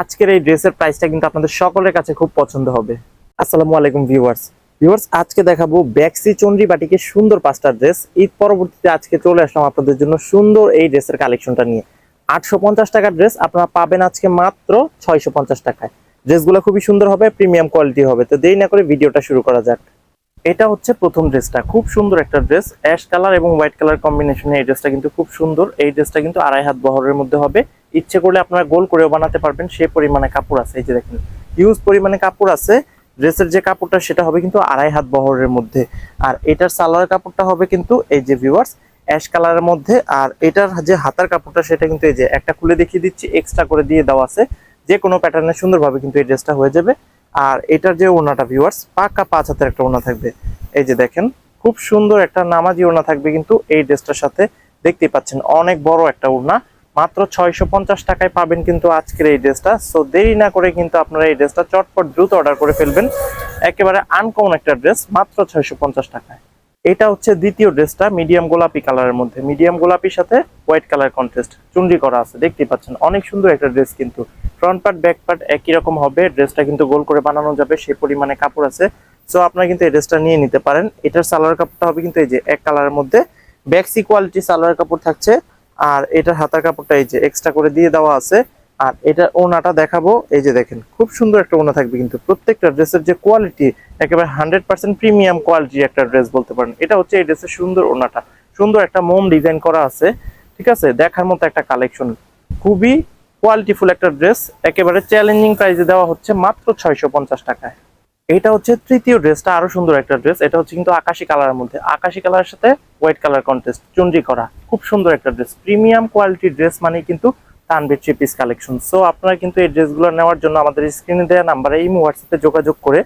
আজকের এই ড্রেসের প্রাইসটা কিন্তু আপনাদের সকলের কাছে খুব পছন্দ হবে। আসসালামু আলাইকুম ভিউয়ার্স ভিউয়ার্স আজকে দেখাবো ব্যাক্সি চন্ডি বাটিকে সুন্দর পাঁচটা ড্রেস ঈদ পরবর্তীতে আজকে চলে আসলাম আপনাদের জন্য সুন্দর এই ড্রেসের কালেকশনটা নিয়ে। আটশো পঞ্চাশ টাকার ড্রেস আপনারা পাবেন আজকে মাত্র ছয়শো পঞ্চাশ টাকায়। ড্রেসগুলো খুবই সুন্দর হবে প্রিমিয়াম কোয়ালিটি হবে। তো দেরি না করে ভিডিওটা শুরু করা যাক। এটা হচ্ছে প্রথম ড্রেসটা, খুব সুন্দর একটা ড্রেস অ্যাশ কালার এবং হোয়াইট কালার কম্বিনেশনে এই ড্রেসটা কিন্তু খুব সুন্দর। এই ড্রেসটা কিন্তু আড়াই হাত বহরের মধ্যে হবে। ইচ্ছে করলে আপনারা গোল করেও বানাতে পারবেন সে পরিমাণে কাপড় আছে। এই যে দেখেন হিউজ পরিমাণে কাপড় আছে। ড্রেসের যে কাপড়টা, সেটা হবে কিন্তু আড়াই হাত বহরের মধ্যে। আর এটার সালোয়ার কাপড়টা হবে কিন্তু, এই যে ভিউয়ার্স অ্যাশ কালারের মধ্যে। আর এটার যে হাতার কাপড়টা, সেটা কিন্তু এই যে একটা খুলে দেখিয়ে দিচ্ছি এক্সট্রা করে দিয়ে দেওয়া আছে। যে কোনো প্যাটার্নে সুন্দরভাবে কিন্তু এই ড্রেসটা হয়ে যাবে। আর এটার যে ওনাটা ভিউয়ার্স পাকা পাঁচ হাতের একটা ওনা থাকবে। এই যে দেখেন, খুব সুন্দর একটা নামাজি ওনা থাকবে কিন্তু এই ড্রেসটার সাথে। দেখতেই পাচ্ছেন, অনেক বড় একটা ওড়না। মাত্র ছয়শো পঞ্চাশ টাকায় পাবেন কিন্তু আজকের এই ড্রেসটা। সো দেরি না করে কিন্তু আপনারা এই ড্রেসটা চটপট দ্রুত অর্ডার করে ফেলবেন। একেবারে আনকমন একটা ড্রেস, মাত্র ছয়শো পঞ্চাশ টাকায়। এটা হচ্ছে দ্বিতীয় ড্রেসটা মিডিয়াম গোলাপি কালারের মধ্যে। মিডিয়াম গোলাপির সাথে হোয়াইট কালার কন্ট্রাস্ট চুন্ডি করা আছে দেখতে পাচ্ছেন। অনেক সুন্দর একটা ড্রেস কিন্তু। ফ্রন্ট পার্ট ব্যাক পার্ট একই রকম হবে। ড্রেসটা কিন্তু গোল করে বানানো যাবে সেই পরিমাণে কাপড় আছে। সো আপনারা কিন্তু এই ড্রেসটা নিয়ে নিতে পারেন। এটার সালোয়ার কাপড়টা হবে কিন্তু এই যে এক কালারের মধ্যে। ব্যাক্সি কোয়ালিটি সালোয়ার কাপড় থাকছে। আর এটার হাতার কাপড়টা এই যে এক্সট্রা করে দিয়ে দেওয়া আছে। আর এটা ওনাটা দেখাবো। এই যে দেখেন, খুব সুন্দর একটা ওনা থাকবে কিন্তু। প্রত্যেকটা ড্রেসের যে কোয়ালিটি একেবারে হান্ড্রেড পার্সেন্ট প্রিমিয়াম কোয়ালিটির একটা ড্রেস বলতে পারেন। এটা হচ্ছে এই ড্রেসের সুন্দর ওনাটা। সুন্দর একটা মোম ডিজাইন করা আছে। ঠিক আছে? দেখার মতো একটা কালেকশন খুবই কোয়ালিটিফুল একটা ড্রেস একেবারে চ্যালেঞ্জিং প্রাইসে দেওয়া হচ্ছে মাত্র ছয়শো পঞ্চাশ টাকায়। এটা হচ্ছে তৃতীয় ড্রেসটা, আরও সুন্দর একটা ড্রেস। এটা হচ্ছে কিন্তু আকাশি কালারের মধ্যে। আকাশি কালারের সাথে হোয়াইট কালার কন্টেস্ট, চুনরি করা। খুব সুন্দর একটা ড্রেস। প্রিমিয়াম কোয়ালিটির ড্রেস মানে কিন্তু Tanvir three piece collection. So আপনারা কিন্তু এই ড্রেসগুলো নেওয়ার জন্য আমাদের স্ক্রিনে দেওয়া নাম্বারে এই হোয়াটসঅ্যাপে যোগাযোগ করে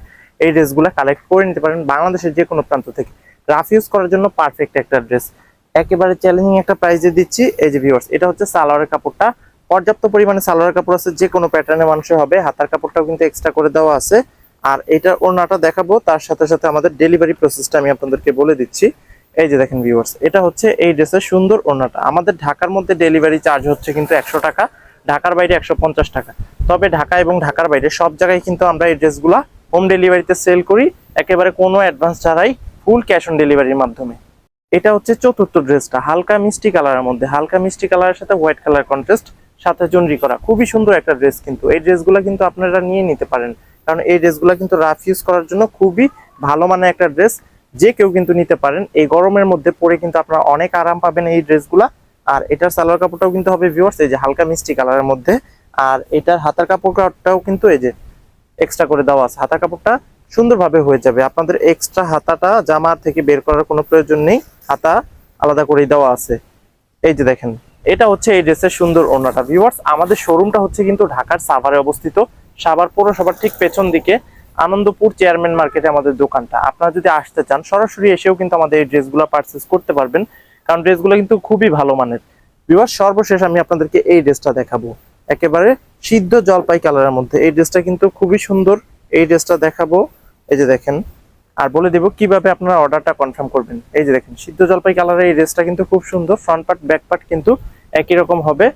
এই ড্রেসগুলো কালেক্ট করে নিতে পারেন বাংলাদেশের যে কোনো প্রান্ত থেকে। রাফ ইউজ করার জন্য পারফেক্ট একটা ড্রেস। একেবারে চ্যালেঞ্জিং একটা প্রাইজে দিচ্ছি এই যে ভিউয়ার্স এটা হচ্ছে সালোয়ারের কাপড়টা। পর্যাপ্ত পরিমাণে সালোয়ার কাপড় আছে যে কোনো প্যাটার্নের মানুষের হবে। হাতার কাপড়টাও কিন্তু এক্সট্রা করে দেওয়া আছে। আর এটা ওনাটা দেখাবো, তার সাথে সাথে আমাদের ডেলিভারি প্রসেসটা আমি আপনাদেরকে বলে দিচ্ছি। এই যে দেখেন ভিউয়ার্স এটা হচ্ছে এই ড্রেসের সুন্দর ওনাটা আমাদের ঢাকার মধ্যে ডেলিভারি চার্জ হচ্ছে কিন্তু একশো টাকা, ঢাকার বাইরে একশো পঞ্চাশ টাকা। তবে ঢাকা এবং ঢাকার বাইরে সব জায়গায় কিন্তু আমরা এই ড্রেসগুলা হোম ডেলিভারিতে সেল করি, একেবারে কোনো অ্যাডভান্স ছাড়াই ফুল ক্যাশ অন ডেলিভারির মাধ্যমে। এটা হচ্ছে চতুর্থ ড্রেসটা, হালকা মিষ্টি কালারের মধ্যে। হালকা মিষ্টি কালারের সাথে হোয়াইট কালার কন্ট্রাস্ট সাথে জন্ডি করা। খুবই সুন্দর একটা ড্রেস কিন্তু। এই ড্রেসগুলো কিন্তু আপনারা নিয়ে নিতে পারেন। কারণ এই ড্রেসগুলো কিন্তু রাফ ইউজ করার জন্য খুবই ভালো মানের একটা ড্রেস। যে কেউ কিন্তু নিতে পারেন। এই গরমের মধ্যে পরে কিন্তু আপনারা অনেক আরাম পাবেন এই ড্রেসগুলা। আর এটার সালোয়ার কাপড়টাও কিন্তু হবে ভিউয়ার্স এই যে হালকা মিষ্টি কালারের মধ্যে। আর এটার হাতার কাপড়টাও কিন্তু এই যে এক্সট্রা করে দেওয়া আছে। হাতার কাপড়টা সুন্দরভাবে হয়ে যাবে। আপনাদের এক্সট্রা হাতাটা, জামা থেকে বের করার কোনো প্রয়োজন নেই। হাতা আলাদা করেই দেওয়া আছে। এই যে দেখেন, এটা হচ্ছে এই ড্রেসের সুন্দর ওড়নাটা। ভিউয়ার্স আমাদের শোরুমটা হচ্ছে কিন্তু ঢাকার সাভারে অবস্থিত। সাভার পৌরসভার ঠিক পেছন দিকে আনন্দপুর চেয়ারম্যান মার্কেটে আমাদের দোকানটা। আপনারা যদি আসতে চান, সরাসরি এসেও কিন্তু আমাদের এই ড্রেসগুলো পারচেস করতে পারবেন। কারণ ড্রেসগুলো কিন্তু খুবই ভালো মানের। ভিউয়ার্স সর্বশেষ আমি আপনাদেরকে এই ড্রেসটা দেখাবো। একেবারে সিদ্ধ জলপাই কালারের মধ্যে। এই ড্রেসটা কিন্তু খুবই সুন্দর। এই ড্রেসটা দেখাবো। এই যে দেখেন। আর বলে দেবো কীভাবে আপনারা অর্ডারটা কনফার্ম করবেন। এই যে দেখেন, সিদ্ধ জলপাই কালারের এই ড্রেসটা কিন্তু খুব সুন্দর। ফ্রন্ট পার্ট ব্যাক পার্ট কিন্তু একই রকম হবে।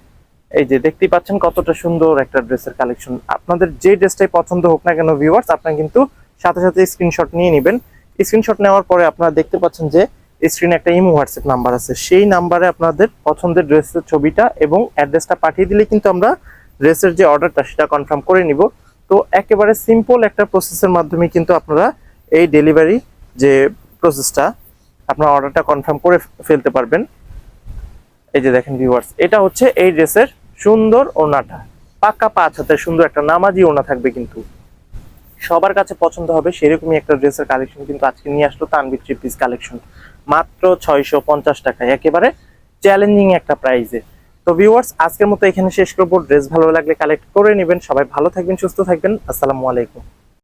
এই যে দেখতেই পাচ্ছেন কতটা সুন্দর একটা ড্রেসের কালেকশন। আপনাদের যে ড্রেসটাই পছন্দ হোক না কেন ভিউয়ার্স আপনারা কিন্তু সাথে সাথে স্ক্রিনশট নিয়ে নেবেন। স্ক্রিনশট নেওয়ার পরে আপনারা দেখতে পাচ্ছেন যে স্ক্রিনে একটা ইমো হোয়াটসঅ্যাপ নাম্বার আছে। সেই নাম্বারে আপনাদের পছন্দের ড্রেসের ছবিটা এবং অ্যাড্রেসটা পাঠিয়ে দিলে কিন্তু আমরা ড্রেসের যে অর্ডারটা সেটা কনফার্ম করে নিব। তো একেবারে সিম্পল একটা প্রসেসের মাধ্যমে কিন্তু আপনারা এই ডেলিভারি যে প্রসেসটা আপনার অর্ডারটা কনফার্ম করে ফেলতে পারবেন। এই যে দেখেন ভিউয়ার্স এটা হচ্ছে এই ড্রেসের সুন্দর ওনাটা। পাকা পাঁচ হাতের সুন্দর একটা নামাজি ওনা থাকবে কিন্তু। সবার কাছে পছন্দ হবে সেরকমই একটা ড্রেসের কালেকশন কিন্তু আজকে নিয়ে আসলো তানবির থ্রি পিস কালেকশন মাত্র ছয়শো পঞ্চাশ টাকায় একেবারে চ্যালেঞ্জিং একটা প্রাইজে তো ভিউয়ার্স আজকের মতো এখানে শেষ করব। ড্রেস ভালো লাগলে কালেক্ট করে নেবেন। সবাই ভালো থাকবেন, সুস্থ থাকবেন। আসসালামু আলাইকুম।